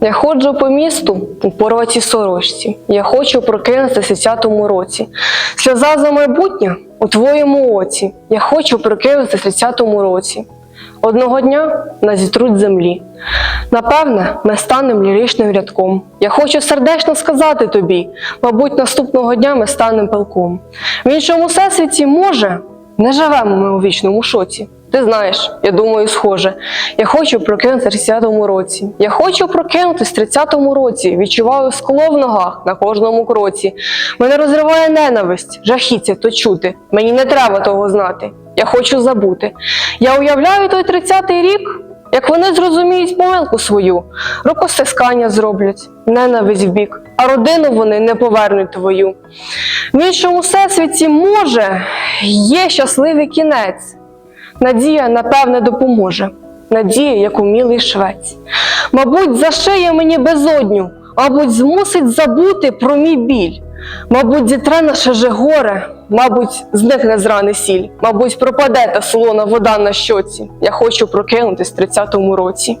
Я ходжу по місту у порватій сорочці. Я хочу прокинутися в цятому році. Сльоза за майбутнє у твоєму оці. Я хочу прокинутися в цятому році. Одного дня нас зітруть землі. Напевне, ми станемо ліричним рядком. Я хочу сердечно сказати тобі, мабуть, наступного дня ми станемо пилком. В іншому всесвіті, може, не живемо ми у вічному шоці. Ти знаєш, я думаю, схоже. Я хочу прокинутися в 30-му році. Я хочу прокинутися в 30-му році. Відчуваю скло в ногах на кожному кроці. Мене розриває ненависть, жахіття то чути. Мені не треба того знати. Я хочу забути. Я уявляю той 30-й рік, як вони зрозуміють помилку свою, рукостискання зроблять, ненависть в бік, а родину вони не повернуть твою. В іншому всесвіті, може, є щасливий кінець. Надія, напевне, допоможе. Надія, як умілий швець. Мабуть, зашиє мені безодню, мабуть, змусить забути про мій біль. Мабуть, зітре наше же горе, мабуть, зникне з сіль, мабуть, пропаде та солона вода на щоці. Я хочу прокинутись в 30-му році.